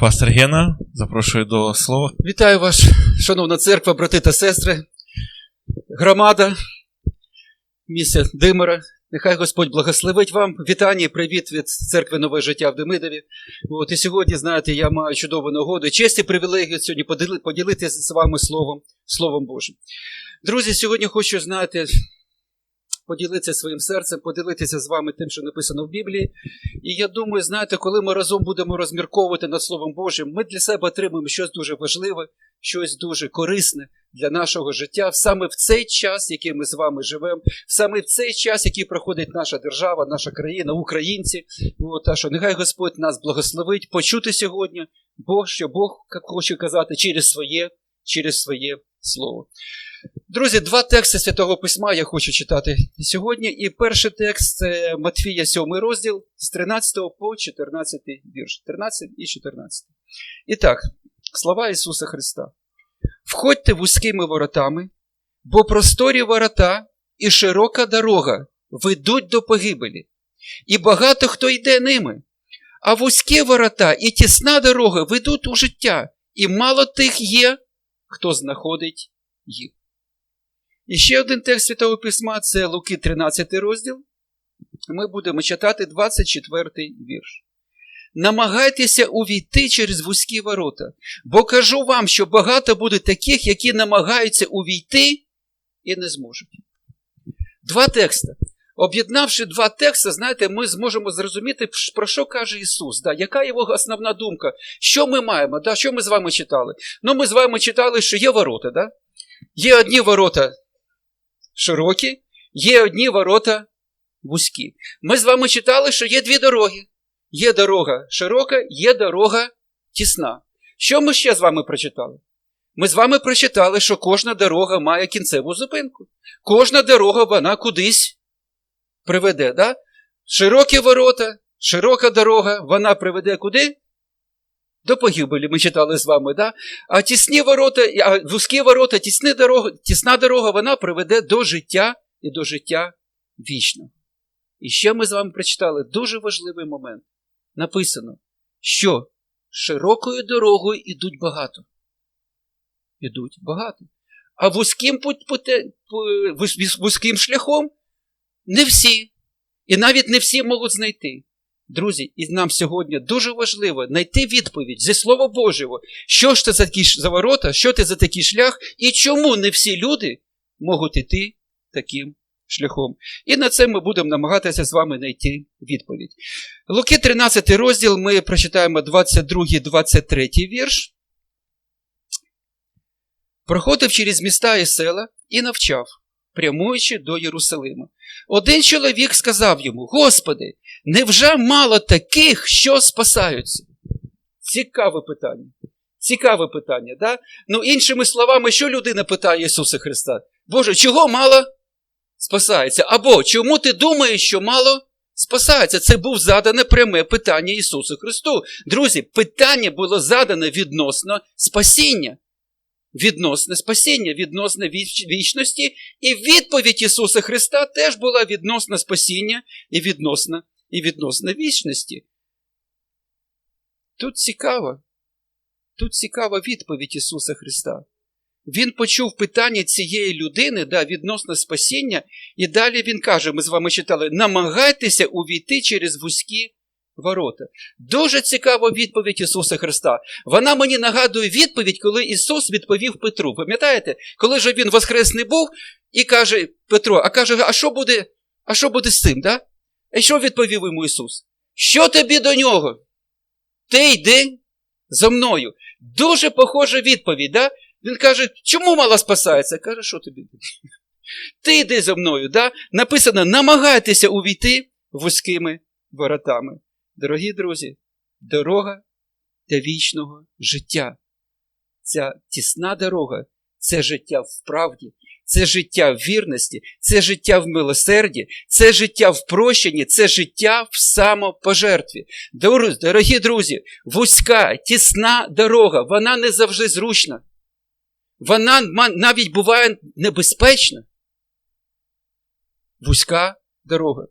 Пастор Гена, запрошую до слова. Вітаю вас, шановна церква, брати та сестри, громада, місце Димира. Нехай Господь благословить вам. Вітання і привіт від церкви Нове життя в Демидові. От і сьогодні, знаєте, я маю чудову нагоду честь і привілегію сьогодні поділитися з вами Словом, Словом Божим. Друзі, сьогодні хочу, знаєте, поділитися своїм серцем, поділитися з вами тим, що написано в Біблії. І я думаю, знаєте, коли ми разом будемо розмірковувати над Словом Божим, ми для себе отримаємо щось дуже важливе, щось дуже корисне для нашого життя саме в цей час, який ми з вами живемо, саме в цей час, який проходить наша держава, наша країна, українці. Та що нехай Господь нас благословить почути сьогодні, Бог, що Бог хоче казати через своє, через своє слово. Друзі, два тексти Святого Письма я хочу читати сьогодні. І перший текст це Матфія, 7 розділ з 13 по 14 вірш. 13 і 14. І так, слова Ісуса Христа. Входьте вузькими воротами, бо просторі ворота і широка дорога ведуть до погибелі, і багато хто йде ними. А вузькі ворота і тісна дорога ведуть у життя, і мало тих є, хто знаходить їх. І ще один текст Святого Письма це Луки 13 розділ. Ми будемо читати 24 вірш. Намагайтеся увійти через вузькі ворота, бо кажу вам, що багато буде таких, які намагаються увійти і не зможуть. Два тексти. Об'єднавши два тексти, знаєте, ми зможемо зрозуміти, про що каже Ісус, да, яка його основна думка, що ми маємо, да, що ми з вами читали. Ну, ми з вами читали, що є ворота. Да? Є одні ворота широкі, є одні ворота вузькі. Ми з вами читали, що є дві дороги. Є дорога широка, є дорога тісна. Що ми ще з вами прочитали? Ми з вами прочитали, що кожна дорога має кінцеву зупинку. Кожна дорога вона кудись приведе. Да? Широкі ворота, широка дорога, вона приведе куди? До погибелі ми читали з вами, да? а тісні ворота, а вузькі ворота, тісні дорога, тісна дорога, вона приведе до життя і до життя вічного. І ще ми з вами прочитали дуже важливий момент. Написано, що широкою дорогою ідуть багато. Ідуть багато. А вузьким, пут- путе- пу- вузьким шляхом не всі. І навіть не всі можуть знайти. Друзі, і нам сьогодні дуже важливо знайти відповідь зі Слова Божого, що ж це за такі за ворота, що це за такий шлях, і чому не всі люди можуть іти таким шляхом. І на це ми будемо намагатися з вами знайти відповідь. Луки 13 розділ, ми прочитаємо 22-23 вірш. Проходив через міста і села і навчав, прямуючи до Єрусалима. Один чоловік сказав йому: Господи, невже мало таких, що спасаються? Цікаве питання. Цікаве питання, да? Ну, іншими словами, що людина питає Ісуса Христа? Боже, чого мало спасається? Або чому ти думаєш, що мало спасається? Це був задане пряме питання Ісусу Христу. Друзі, питання було задане відносно спасіння. Відносне спасіння, відносно віч- вічності, і відповідь Ісуса Христа теж була відносно спасіння і відносно, і відносно вічності. Тут цікаво, тут цікава відповідь Ісуса Христа. Він почув питання цієї людини да, відносно спасіння, і далі він каже: ми з вами читали: намагайтеся увійти через вузькі ворота. Дуже цікава відповідь Ісуса Христа. Вона мені нагадує відповідь, коли Ісус відповів Петру. Пам'ятаєте, коли ж він воскресний був і каже Петро, а каже, а що буде, а що буде з цим? Да? І що відповів йому Ісус? Що тобі до нього? Ти йди за мною. Дуже похожа відповідь. Да? Він каже, чому мало спасається? Каже, що тобі? Ти йди за мною. Да? Написано, намагайтеся увійти вузькими воротами. Дорогі друзі, дорога для вічного життя. Ця тісна дорога це життя в правді, це життя в вірності, це життя в милосерді, це життя в прощенні, це життя в самопожертві. Дорогі друзі, вузька, тісна дорога, вона не завжди зручна. Вона навіть буває небезпечна. Вузька дорога.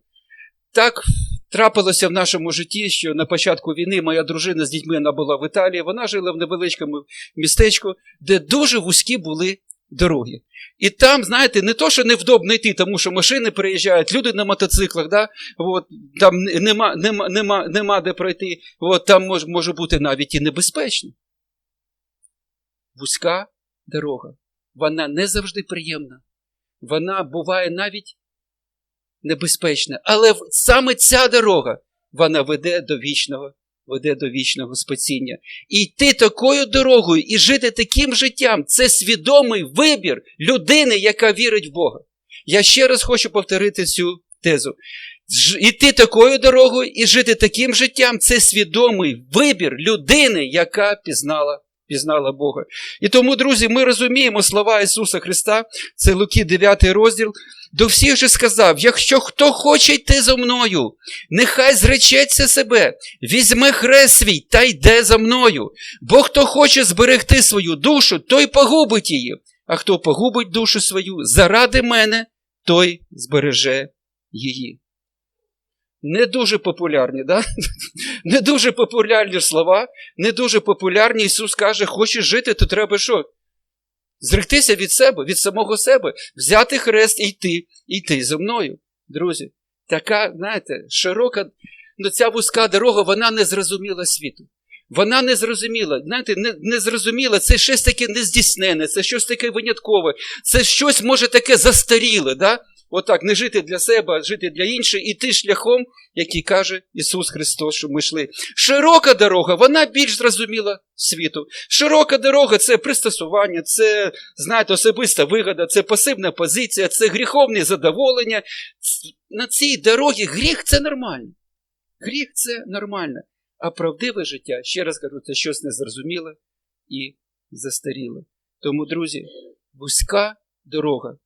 Так Трапилося в нашому житті, що на початку війни моя дружина з дітьми вона була в Італії, вона жила в невеличкому містечку, де дуже вузькі були дороги. І там, знаєте, не то, що невдобно йти, тому що машини приїжджають, люди на мотоциклах, да? От, там нема, нема, нема, нема де пройти, От, там може, може бути навіть і небезпечно. Вузька дорога. Вона не завжди приємна. Вона буває навіть небезпечна. Але саме ця дорога, вона веде до вічного, веде до вічного спасіння. І йти такою дорогою і жити таким життям це свідомий вибір людини, яка вірить в Бога. Я ще раз хочу повторити цю тезу. Іти такою дорогою і жити таким життям це свідомий вибір людини, яка пізнала, пізнала Бога. І тому, друзі, ми розуміємо слова Ісуса Христа, це Луки 9 розділ. До всіх же сказав: якщо хто хоче йти за мною, нехай зречеться себе, візьме хрест свій та йде за мною. Бо хто хоче зберегти свою душу, той погубить її, а хто погубить душу свою заради мене, той збереже її. Не дуже популярні, да? не дуже популярні слова, не дуже популярні. Ісус каже, хочеш жити, то треба що? Зректися від себе, від самого себе, взяти хрест і йти, і йти за мною. Друзі, така, знаєте, широка, ну ця вузька дорога, вона не зрозуміла світу. Вона не зрозуміла, знаєте, не, не зрозуміла, це щось таке нездійснене, це щось таке виняткове, це щось може таке застаріле, да? Отак, не жити для себе, а жити для інших, іти шляхом, який каже Ісус Христос, що ми йшли. Широка дорога, вона більш зрозуміла світу. Широка дорога це пристосування, це, знаєте, особиста вигода, це пасивна позиція, це гріховне задоволення. На цій дорогі гріх це нормально. Гріх це нормально. А правдиве життя, ще раз кажу, це щось незрозуміле і застаріле. Тому, друзі, вузька дорога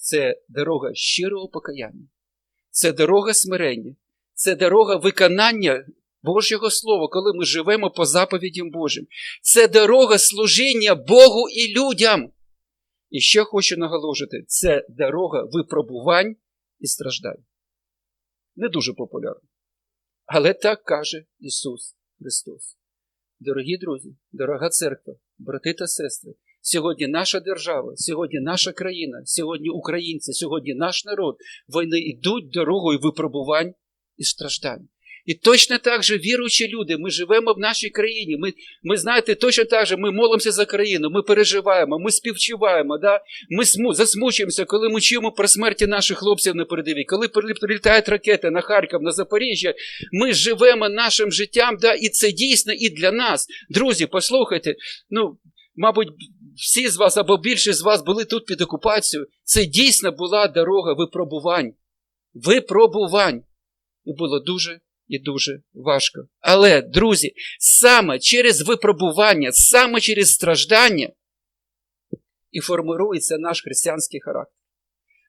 це дорога щирого покаяння, це дорога смирення, це дорога виконання Божого Слова, коли ми живемо по заповідям Божим. Це дорога служіння Богу і людям. І ще хочу наголошити: це дорога випробувань і страждань. Не дуже популярно. Але так каже Ісус Христос. Дорогі друзі, дорога церква, брати та сестри, сьогодні наша держава, сьогодні наша країна, сьогодні українці, сьогодні наш народ, вони йдуть дорогою випробувань і страждань. І точно так же віруючі люди, ми живемо в нашій країні. Ми, ми знаєте, точно так же ми молимося за країну, ми переживаємо, ми співчуваємо, да? ми сму, засмучуємося, коли ми чуємо про смерті наших хлопців на передовій, коли прилітають ракети на Харків, на Запоріжжя. Ми живемо нашим життям, да? і це дійсно і для нас. Друзі, послухайте, ну, мабуть, всі з вас або більшість з вас були тут під окупацією. Це дійсно була дорога випробувань. Випробувань. І було дуже і дуже важко. Але, друзі, саме через випробування, саме через страждання і формирується наш християнський характер.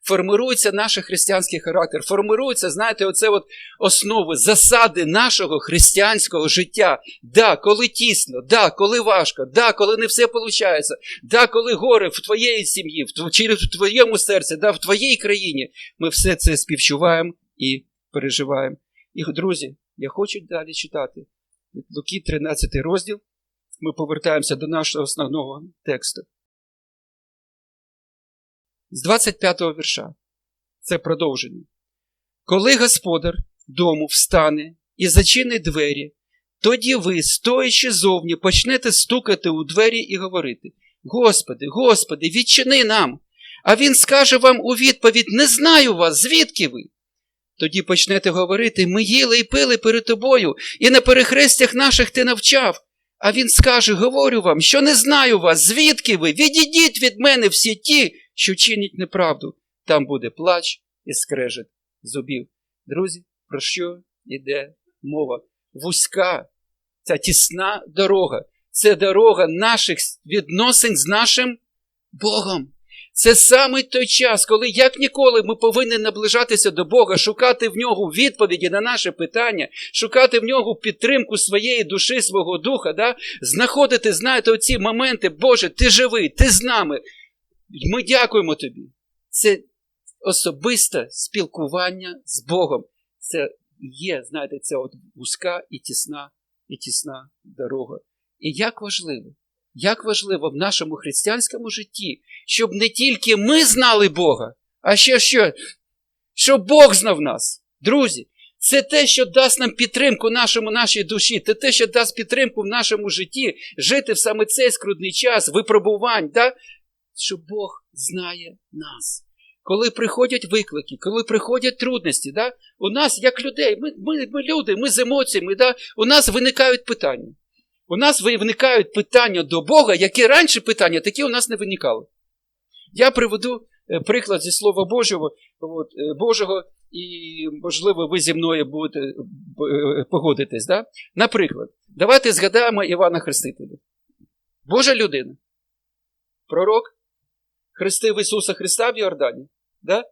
Формирується наш християнський характер, формирується, знаєте, оце от основи, засади нашого християнського життя. Да, коли тісно, да, коли важко, да, коли не все виходить, да, коли горе в твоєї сім'ї, в, твоєму серці, да, в твоїй країні, ми все це співчуваємо і переживаємо. І, друзі, я хочу далі читати. Луки 13 розділ. Ми повертаємося до нашого основного тексту. З 25 го вірша. Це продовження. Коли господар дому встане і зачинить двері, тоді ви, стоячи зовні, почнете стукати у двері і говорити: Господи, Господи, відчини нам. А він скаже вам у відповідь: Не знаю вас, звідки ви? Тоді почнете говорити: ми їли і пили перед тобою, і на перехрестях наших ти навчав. А він скаже: Говорю вам, що не знаю вас, звідки ви? Відійдіть від мене всі ті, що чинять неправду. Там буде плач і скрежет зубів. Друзі, про що йде мова? Вузька, ця тісна дорога. Це дорога наших відносин з нашим Богом. Це саме той час, коли як ніколи ми повинні наближатися до Бога, шукати в нього відповіді на наше питання, шукати в нього підтримку своєї душі, свого духа, да? знаходити, знаєте, оці моменти, Боже, ти живий, ти з нами. Ми дякуємо тобі. Це особисте спілкування з Богом. Це є, знаєте, ця от вузька і тісна, і тісна дорога. І як важливо, як важливо в нашому християнському житті, щоб не тільки ми знали Бога, а ще що? Щоб Бог знав нас. Друзі, це те, що дасть нам підтримку нашому, нашій душі, це те, що дасть підтримку в нашому житті, жити в саме цей скрутний час випробувань, да? Що Бог знає нас. Коли приходять виклики, коли приходять трудності, да? у нас, як людей, ми, ми, ми люди, ми з емоціями, да? у нас виникають питання. У нас виникають питання до Бога, які раніше питання, такі у нас не виникали. Я приведу е, приклад зі Слова Божого, от, е, Божого, і, можливо, ви зі мною будете е, погодитись. Да? Наприклад, давайте згадаємо Івана Хрестителя. Божа людина. Пророк хрестив Ісуса Христа в Йордані. Да?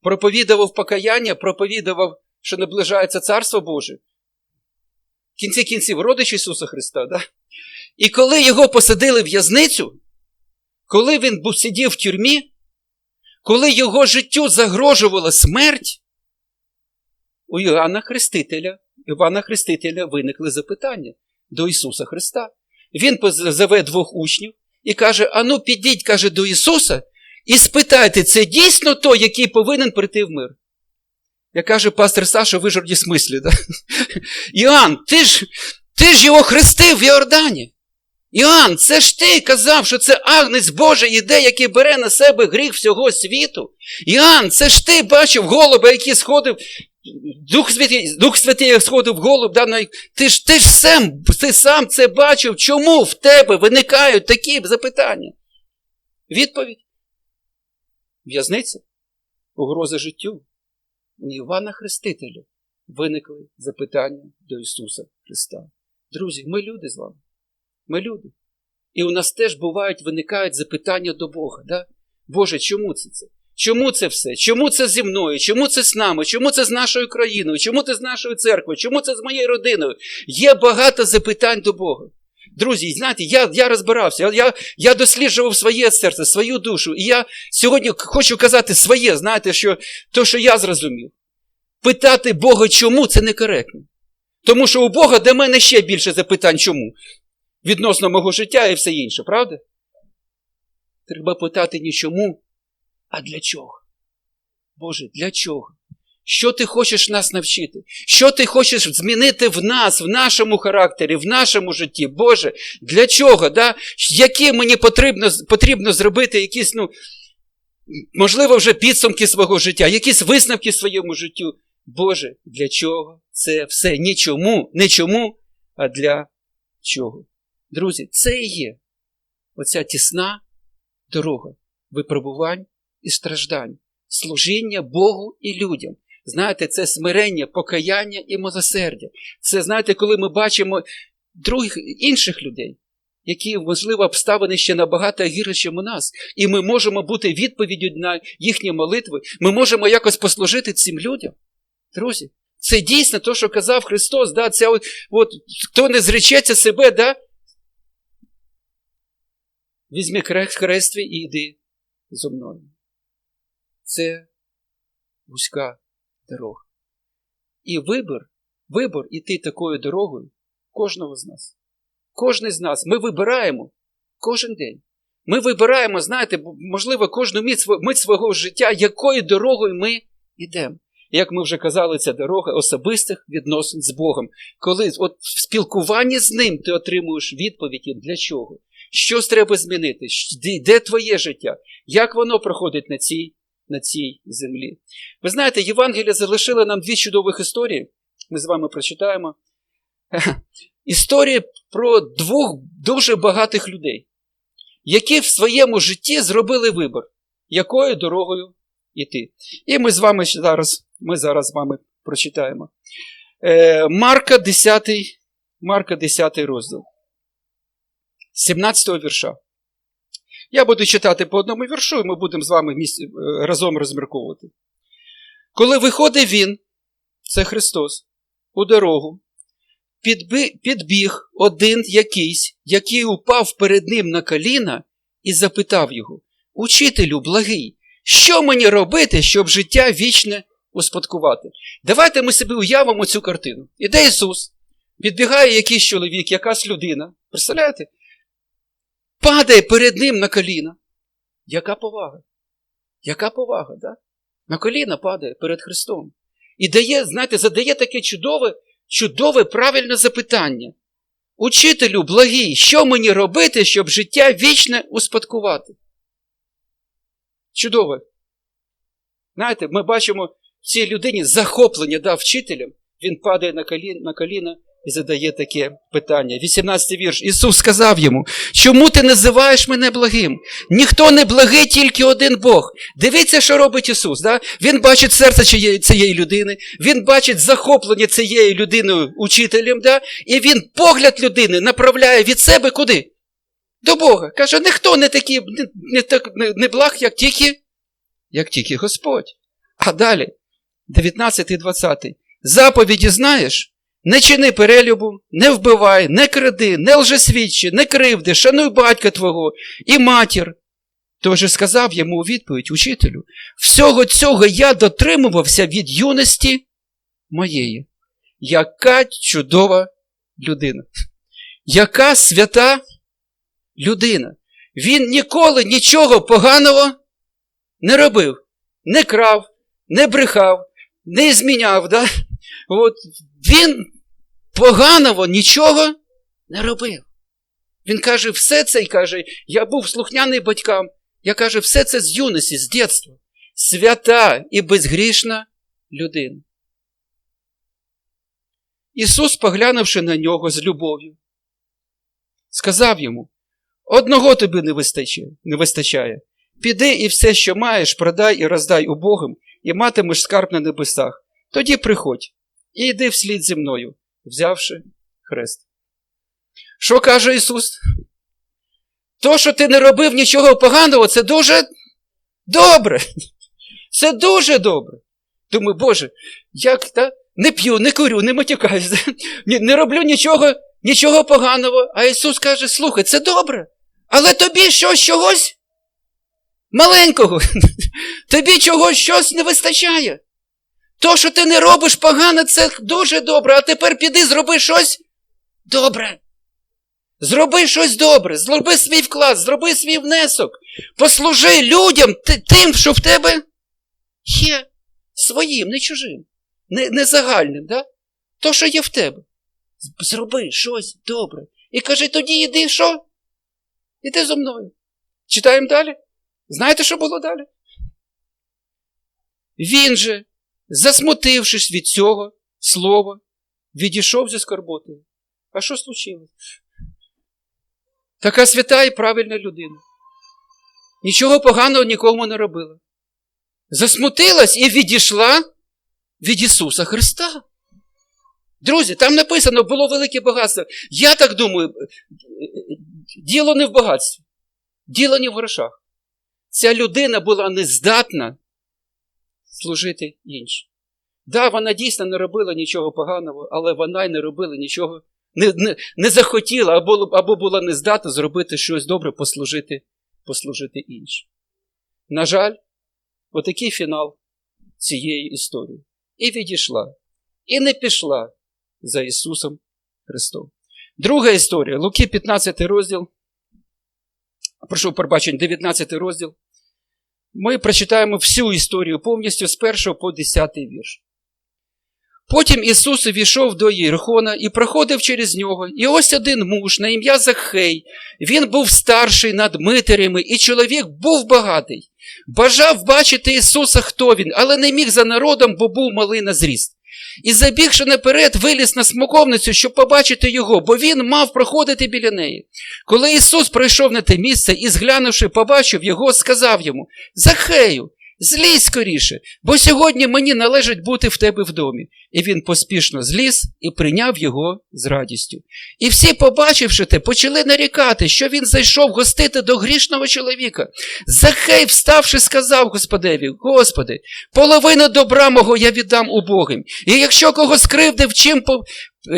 Проповідував покаяння, проповідував, що наближається Царство Боже. В кінці кінців родич Ісуса Христа. Да? І коли його посадили в в'язницю, коли він був сидів в тюрмі, коли його життю загрожувала смерть, у Іоанна Хрестителя, Івана Хрестителя виникли запитання до Ісуса Христа. Він позове двох учнів і каже: Ану, підіть, каже, до Ісуса і спитайте, це дійсно той, який повинен прийти в мир. Я каже, пастор Саша, ви жорді смислі. Да? Іоанн, ти ж, ти ж його хрестив в Йордані. Іоанн, це ж ти казав, що це агнець Божий іде, який бере на себе гріх всього світу. Іоанн, це ж ти бачив голуба, який сходив, Дух Святий, Дух Святий сходив в голуб, да, ти ж ти ж сам, ти сам це бачив. Чому в тебе виникають такі запитання? Відповідь. В'язниця, угроза життю. У Івана Хрестителя виникли запитання до Ісуса Христа. Друзі, ми люди з вами. Ми люди. І у нас теж бувають, виникають запитання до Бога. Да? Боже, чому це це? Чому це все? Чому це зі мною? Чому це з нами? Чому це з нашою країною? Чому це з нашою церквою? Чому це з моєю родиною? Є багато запитань до Бога. Друзі, знаєте, я я розбирався, я я досліджував своє серце, свою душу. І я сьогодні хочу казати своє, знаєте, що то, що я зрозумів. Питати Бога, чому, це некоректно. Тому що у Бога до мене ще більше запитань, чому? Відносно мого життя і все інше, правда? Треба питати не чому, а для чого? Боже, для чого? Що ти хочеш нас навчити? Що ти хочеш змінити в нас, в нашому характері, в нашому житті? Боже, для чого? Да? Які мені потрібно потрібно зробити якісь, ну, можливо, вже підсумки свого життя, якісь висновки своєму життю? Боже, для чого це все? Нічому, не чому, а для чого? Друзі, це і є оця тісна дорога випробувань і страждань, служіння Богу і людям. Знаєте, це смирення, покаяння і милосердя. Це, знаєте, коли ми бачимо других інших людей, які, можливо, обставини ще набагато гірше, у нас. І ми можемо бути відповіддю на їхні молитви. Ми можемо якось послужити цим людям. Друзі, це дійсно те, що казав Христос. Да, ця от, от, Хто не зречеться себе, да, візьми хрест і йди зо мною. Це вузька дорога. І вибір, вибір іти такою дорогою кожного з нас. Кожен з нас. Ми вибираємо кожен день. Ми вибираємо, знаєте, можливо, кожну мить свого життя, якою дорогою ми йдемо. Як ми вже казали, це дорога особистих відносин з Богом. Коли от в спілкуванні з ним ти отримуєш відповіді для чого? Щось треба змінити? Де твоє життя? Як воно проходить на цій на цій землі? Ви знаєте, Євангелія залишила нам дві чудових історії. Ми з вами прочитаємо. Історії про двох дуже багатих людей, які в своєму житті зробили вибір, якою дорогою йти. І ми з вами зараз ми зараз з вами прочитаємо. Е, Марка 10, Марка 10 розділ. 17 вірша. Я буду читати по одному віршу, і ми будемо з вами разом розмірковувати. Коли виходить він, це Христос, у дорогу, підбіг один якийсь, який упав перед ним на коліна, і запитав його: Учителю, благий, що мені робити, щоб життя вічне успадкувати. Давайте ми собі уявимо цю картину. Іде Ісус, підбігає якийсь чоловік, якась людина. Представляєте? Падає перед ним на коліна. Яка повага? Яка повага, да? На коліна падає перед Христом. І дає, знаєте, задає таке чудове, чудове правильне запитання. Учителю благий, що мені робити, щоб життя вічне успадкувати? Чудове. Знаєте, ми бачимо в цій людині захоплення да, вчителем. Він падає на коліна, на коліна і задає таке питання. 18 вірш. Ісус сказав йому: Чому ти називаєш мене благим? Ніхто не благий, тільки один Бог. Дивіться, що робить Ісус. Да? Він бачить серце цієї, людини, Він бачить захоплення цієї людини учителем, да? і він погляд людини направляє від себе куди? До Бога. Каже, ніхто не такий, не, не, не благ, як тільки, як тільки Господь. А далі, 19 і 20. Заповіді знаєш? Не чини перелюбу, не вбивай, не кради, не лжесвідчи, не кривди, шануй батька твого і матір. Тож сказав йому у відповідь учителю, всього цього я дотримувався від юності моєї. Яка чудова людина! Яка свята людина! Він ніколи нічого поганого не робив, не крав, не брехав, не зміняв. Да? От він поганого нічого не робив. Він каже, все це і каже, я був слухняний батькам. Я каже, все це з юності, з дитинства. Свята і безгрішна людина. Ісус, поглянувши на нього з любов'ю, сказав йому: одного тобі не вистачає, не вистачає. Піди і все, що маєш, продай і роздай убогим, і матимеш скарб на небесах. Тоді приходь і йди вслід зі мною, взявши хрест. Що каже Ісус? То, що ти не робив нічого поганого, це дуже добре. Це дуже добре. Думаю, Боже, як та? не п'ю, не курю, не матюкаюсь, не, роблю нічого, нічого поганого. А Ісус каже: слухай, це добре. Але тобі щось чогось маленького, тобі чогось щось не вистачає. То, що ти не робиш погано, це дуже добре, а тепер піди, зроби щось добре. Зроби щось добре, зроби свій вклад, зроби свій внесок. Послужи людям тим, що в тебе є своїм, не чужим, не, не загальним. да? То, що є в тебе. Зроби щось добре. І кажи, тоді йди що? Іди зо мною. Читаємо далі. Знаєте, що було далі? Він же, засмутившись від цього слова, відійшов зі скорботою. А що случилось? Така свята і правильна людина. Нічого поганого нікому не робила. Засмутилась і відійшла від Ісуса Христа. Друзі, там написано, було велике багатство. Я так думаю, діло не в багатстві, діло не в грошах. Ця людина була нездатна служити іншим. Да, вона дійсно не робила нічого поганого, але вона й не робила нічого, не не, не захотіла або або була не здатна зробити щось добре, послужити послужити іншим. На жаль, отакий фінал цієї історії. І відійшла, і не пішла за Ісусом Христом. Друга історія, Луки, 15 розділ. Прошу пробачення, 19 розділ. Ми прочитаємо всю історію повністю з 1 по 10 вірш. Потім Ісус увійшов до Єрихона і проходив через нього. І ось один муж на ім'я Захей. Він був старший над митарями, і чоловік був багатий. Бажав бачити Ісуса, хто він, але не міг за народом, бо був малий на зріст. І забігши наперед, виліз на смоковницю, щоб побачити його, бо він мав проходити біля неї. Коли Ісус прийшов на те місце і, зглянувши, побачив його, сказав йому: Захею, злізь скоріше, бо сьогодні мені належить бути в тебе в домі. І він поспішно зліз і прийняв його з радістю. І всі, побачивши те, почали нарікати, що він зайшов гостити до грішного чоловіка. Захей, вставши, сказав Господеві: Господи, половину добра мого я віддам убогим. І якщо кого скривдив чим,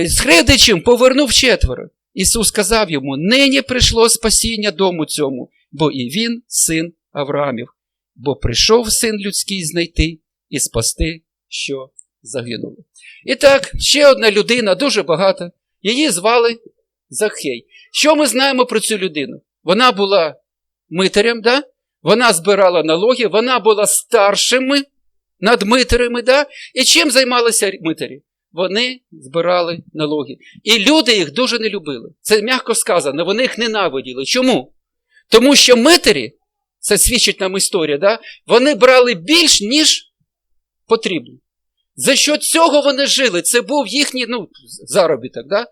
скривдив чим, повернув четверо. Ісус сказав йому: нині прийшло спасіння дому цьому, бо і він син Авраамів, бо прийшов син людський знайти і спасти, що загинули. І так, ще одна людина, дуже багата. Її звали Захей. Що ми знаємо про цю людину? Вона була митарем, да? вона збирала налоги, вона була старшими над митарями. Да? І чим займалися митарі? Вони збирали налоги. І люди їх дуже не любили. Це м'яко сказано, вони їх ненавиділи. Чому? Тому що митарі, це свідчить нам історія, да? вони брали більш, ніж потрібно. За що цього вони жили? Це був їхній ну, заробіток. Да?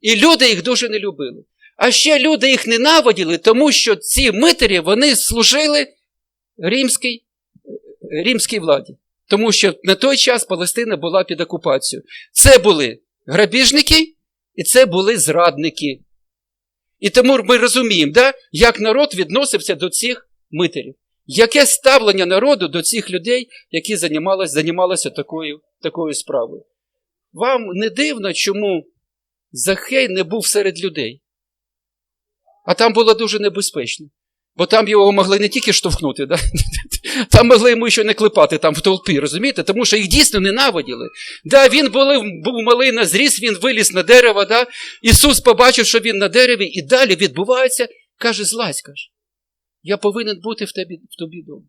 І люди їх дуже не любили. А ще люди їх ненавиділи, тому що ці митарі вони служили римській, римській владі. Тому що на той час Палестина була під окупацією. Це були грабіжники і це були зрадники. І тому ми розуміємо, да, як народ відносився до цих митарів. Яке ставлення народу до цих людей, які займалися, займалися такою, такою справою? Вам не дивно, чому Захей не був серед людей? А там було дуже небезпечно. Бо там його могли не тільки штовхнути, да? там могли йому ще не клепати там в толпі, розумієте? Тому що їх дійсно ненавиділи. Да, Він були, був малий на зріс, він виліз на дерево. Да? Ісус побачив, що він на дереві, і далі відбувається, каже, злазь, каже. Я повинен бути в тобі, в тобі вдома.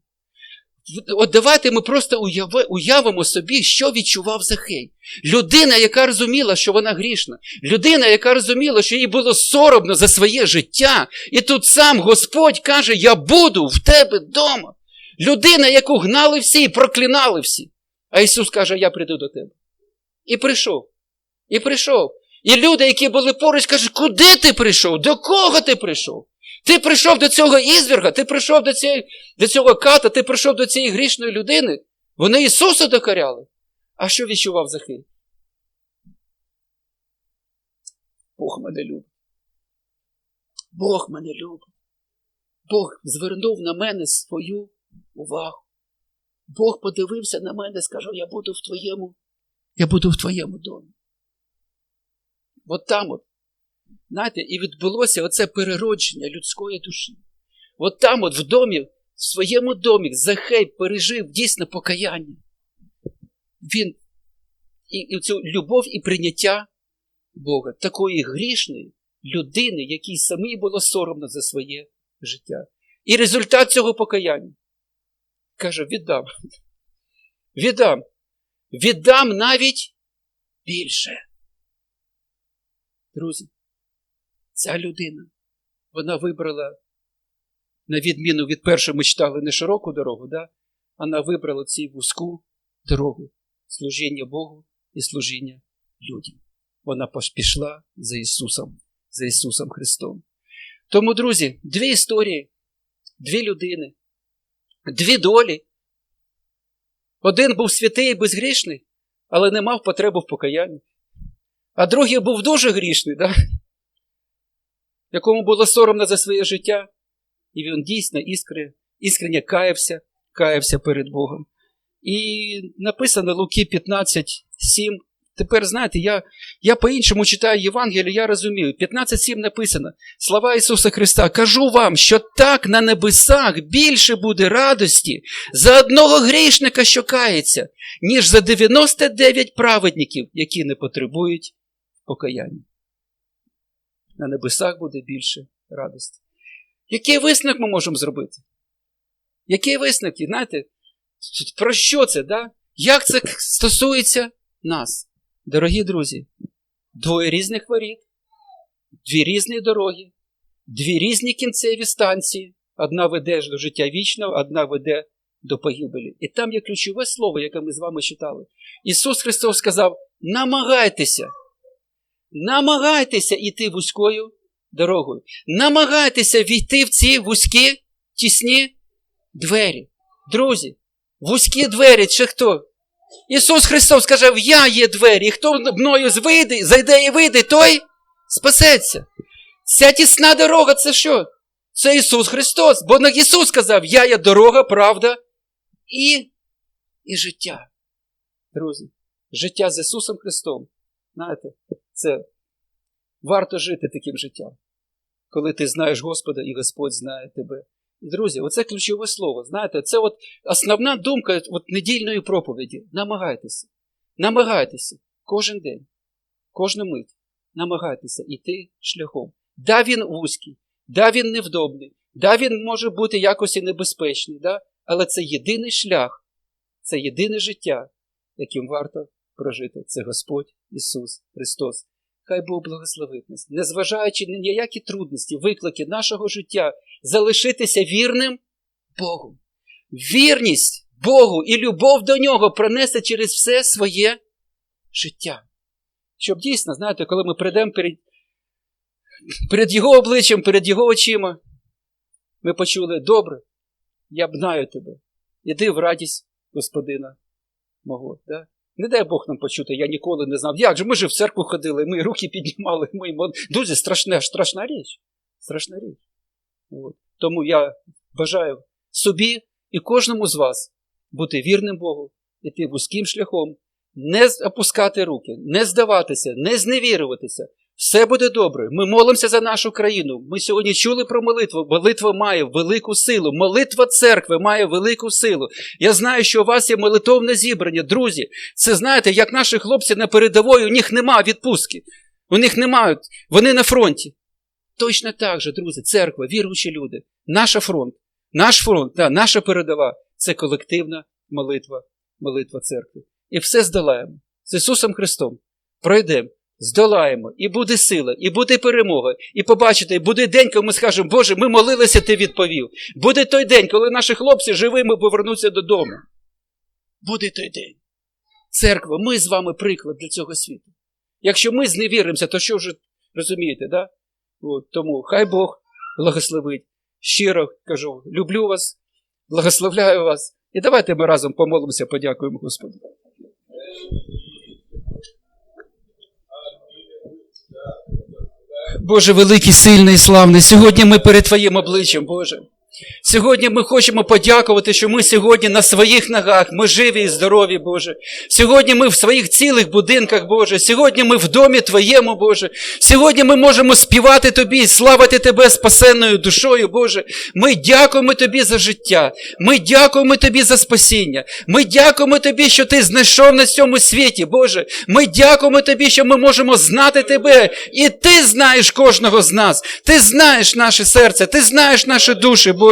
От давайте ми просто уявимо собі, що відчував Захей. Людина, яка розуміла, що вона грішна. Людина, яка розуміла, що їй було соромно за своє життя. І тут сам Господь каже: Я буду в тебе вдома. Людина, яку гнали всі і проклинали всі. А Ісус каже, я прийду до тебе. І прийшов. І прийшов. І люди, які були поруч, кажуть, куди ти прийшов? До кого ти прийшов? Ти прийшов до цього ізверга, ти прийшов до, цієї, до цього ката, ти прийшов до цієї грішної людини. Вони Ісуса докоряли. А що відчував Захей? Бог мене любить. Бог мене любить. Бог звернув на мене свою увагу. Бог подивився на мене і сказав, я буду в твоєму, я буду в твоєму домі. От там от Знаєте, і відбулося оце переродження людської душі. От там, от в домі, в своєму домі, Захей пережив дійсно покаяння. Він і, і цю любов і прийняття Бога, такої грішної людини, якій самій було соромно за своє життя. І результат цього покаяння каже: віддам. Віддам. Віддам навіть більше. Друзі. Ця людина, вона вибрала, на відміну від першої ми читали не широку дорогу, да? вона вибрала цю вузьку дорогу служіння Богу і служіння людям. Вона пішла за Ісусом, за Ісусом Христом. Тому, друзі, дві історії, дві людини, дві долі. Один був святий і безгрішний, але не мав потребу в покаянні. А другий був дуже грішний. Да? Якому було соромно за своє життя, і він дійсно іскри, іскренне каявся, каявся перед Богом. І написано Луки 15, 7. Тепер, знаєте, я я по-іншому читаю Євангелію, я розумію. 15.7 написано: Слава Ісуса Христа, кажу вам, що так на небесах більше буде радості за одного грішника, що кається, ніж за 99 праведників, які не потребують покаяння на небесах буде більше радості. Який висновок ми можемо зробити? Які висновки? Знаєте, про що це? да? Як це стосується нас? Дорогі друзі, двоє різних воріт, дві різні дороги, дві різні кінцеві станції. Одна веде до життя вічного, одна веде до погибелі. І там є ключове слово, яке ми з вами читали. Ісус Христос сказав: намагайтеся Намагайтеся йти вузькою дорогою. Намагайтеся війти в ці вузькі, тісні двері. Друзі, вузькі двері чи хто? Ісус Христос сказав, я є двері, і хто мною звийде, зайде і вийде, той спасеться. Ця тісна дорога це що? Це Ісус Христос. Бо Ісус сказав, я є дорога, правда і, і життя. Друзі, життя з Ісусом Христом. Знаєте, це варто жити таким життям, коли ти знаєш Господа і Господь знає тебе. І, друзі, оце ключове слово. Знаєте, це от основна думка от недільної проповіді. Намагайтеся. Намагайтеся кожен день, кожну мить. Намагайтеся йти шляхом. Да, він вузький, да, він невдобний, да, він може бути якось і небезпечний, да? але це єдиний шлях, це єдине життя, яким варто прожити. Це Господь Ісус Христос. Хай Бог благословить нас, незважаючи на ніякі трудності, виклики нашого життя, залишитися вірним Богу. Вірність Богу і любов до нього пронесе через все своє життя. Щоб дійсно, знаєте, коли ми прийдемо перед, перед Його обличчям, перед Його очима, ми почули, добре, я б знаю тебе. Іди в радість Господина мого. Да? Не дай Бог нам почути, я ніколи не знав. Як же ми ж в церкву ходили, ми руки піднімали, ми дуже страшна, страшна річ. Страшна річ. От. Тому я бажаю собі і кожному з вас бути вірним Богу, іти вузьким шляхом, не опускати руки, не здаватися, не зневірюватися. Все буде добре. Ми молимося за нашу країну. Ми сьогодні чули про молитву. Молитва має велику силу. Молитва церкви має велику силу. Я знаю, що у вас є молитовне зібрання. Друзі, це знаєте, як наші хлопці на передової, у них нема відпустки. У них немає, вони на фронті. Точно так же, друзі, церква, віруючі люди, наш фронт, наш фронт, да, наша передова це колективна молитва, молитва церкви. І все здолаємо. З Ісусом Христом пройдемо, здолаємо, і буде сила, і буде перемога. І побачите, буде день, коли ми скажемо, Боже, ми молилися, ти відповів. Буде той день, коли наші хлопці живими повернуться додому. Буде той день. Церква, ми з вами приклад для цього світу. Якщо ми зневіримося, то що вже розумієте, да? От, тому хай Бог благословить. Щиро кажу, люблю вас, благословляю вас. І давайте ми разом помолимося, подякуємо Господу. Боже великий, сильний і славний, сьогодні ми перед Твоїм обличчям, Боже. Сьогодні ми хочемо подякувати, що ми сьогодні на своїх ногах, ми живі і здорові, Боже. Сьогодні ми в своїх цілих будинках, Боже. Сьогодні ми в домі Твоєму, Боже. Сьогодні ми можемо співати Тобі і славити Тебе спасенною душою, Боже. Ми дякуємо Тобі за життя. Ми дякуємо Тобі за спасіння. Ми дякуємо Тобі, що Ти знайшов на цьому світі, Боже. Ми дякуємо Тобі, що ми можемо знати Тебе. І Ти знаєш кожного з нас. Ти знаєш наше серце, Ти знаєш наші душі, Боже.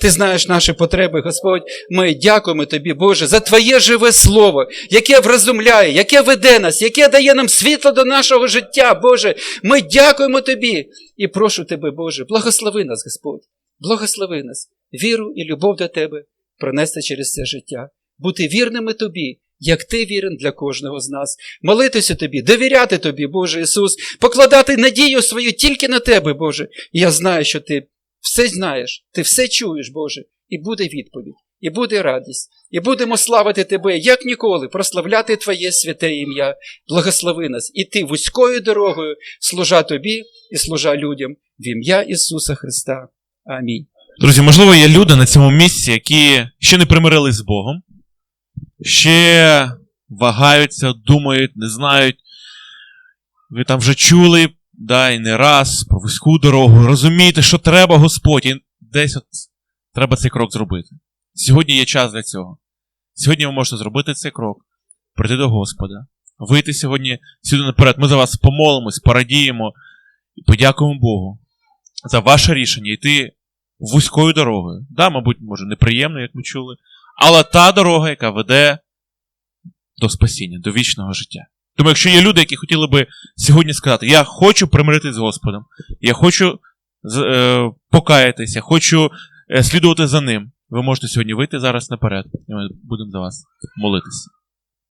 Ти знаєш наші потреби, Господь. Ми дякуємо Тобі, Боже, за Твоє живе слово, яке вразумляє, яке веде нас, яке дає нам світло до нашого життя, Боже. Ми дякуємо Тобі і прошу Тебе, Боже, благослови нас, Господь. Благослови нас, віру і любов до Тебе пронести через це життя, бути вірними Тобі, як Ти вірен для кожного з нас, молитися Тобі, довіряти Тобі, Боже Ісус, покладати надію свою тільки на Тебе, Боже. І я знаю, що Ти все знаєш, Ти все чуєш, Боже, і буде відповідь, і буде радість, і будемо славити Тебе, як ніколи, прославляти Твоє святе ім'я. Благослови нас, іти вузькою дорогою, служа Тобі і служа людям в ім'я Ісуса Христа. Амінь. Друзі, можливо, є люди на цьому місці, які ще не примирились з Богом, ще вагаються, думають, не знають. Ви там вже чули, да, і не раз про вузьку дорогу. Розумієте, що треба Господь, і десь от треба цей крок зробити. Сьогодні є час для цього. Сьогодні ви можете зробити цей крок, прийти до Господа, вийти сьогодні сюди наперед. Ми за вас помолимось, порадіємо і подякуємо Богу за ваше рішення йти вузькою дорогою. Да, мабуть, може, неприємно, як ми чули, але та дорога, яка веде до спасіння, до вічного життя. Тому, якщо є люди, які хотіли би сьогодні сказати, я хочу примиритись з Господом, я хочу е, покаятися, хочу е, слідувати за ним, ви можете сьогодні вийти зараз наперед, і ми будемо за вас молитися.